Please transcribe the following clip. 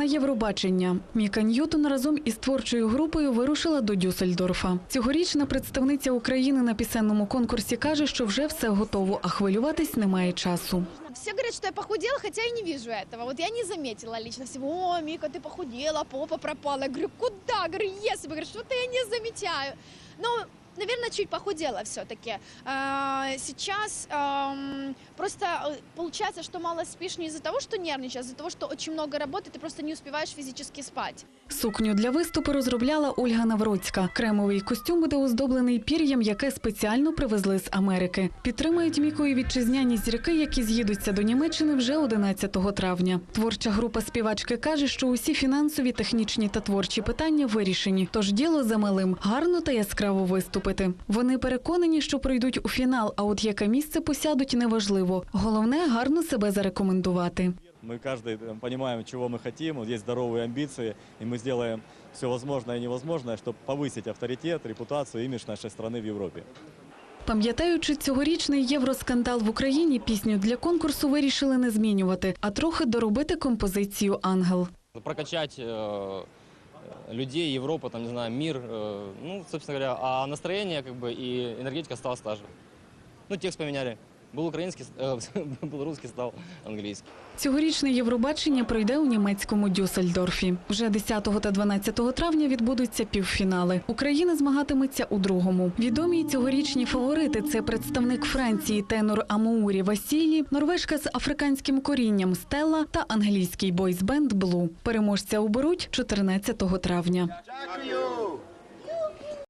на Євробачення. Міка Ньютон разом із творчою групою вирушила до Дюссельдорфа. Цьогорічна представниця України на пісенному конкурсі каже, що вже все готово, а хвилюватись немає часу. Все говорят, что я похудела, хотя я не вижу этого. Вот я не заметила лично. О, Мика, ты похудела, попа пропала. Я говорю, куда? Я говорю. Говорю, что-то я не замечаю. Но, наверное, чуть похудела все-таки. Сейчас ам, просто э, получается, что мало спишь не из-за того, что нервничаешь, а из-за того, что очень много работы, ты просто не успеваешь физически спать. Сукню для виступу розробляла Ольга Навроцька. Кремовий костюм буде оздоблений пір'ям, яке спеціально привезли з Америки. Підтримують Міку і вітчизняні зірки, які з'їдуться до Німеччини вже 11 травня. Творча група співачки каже, що усі фінансові, технічні та творчі питання вирішені. Тож діло за малим гарно та яскраво виступити. Вони переконані, що пройдуть у фінал. А от яке місце посядуть, неважливо. Головне гарно себе зарекомендувати. Мы каждый э, понимаем, чего мы хотим, вот есть здоровые амбиции, и мы сделаем все возможное и невозможное, чтобы повысить авторитет, репутацию, имидж нашей страны в Европе. Пам'ятаючи цьогорічний євроскандал в Україні, пісню для конкурсу вирішили не змінювати, а трохи доробити композицію Ангел. прокачать э, людей, Европу, там, не знаю, мир, э, ну, собственно говоря, а настроение, как бы, и энергетика осталась та же. Ну, текст поменяли. Был украинский, э, был русский, стал английский. Цьогорічне Євробачення пройде у німецькому Дюссельдорфі. Вже 10 та 12 травня відбудуться півфінали. Україна змагатиметься у другому. Відомі й цьогорічні фаворити це представник Франції тенор Амоурі Васілі, норвежка з африканським корінням Стелла та англійський бойсбенд Блу. Переможця оберуть 14 травня. Дякую.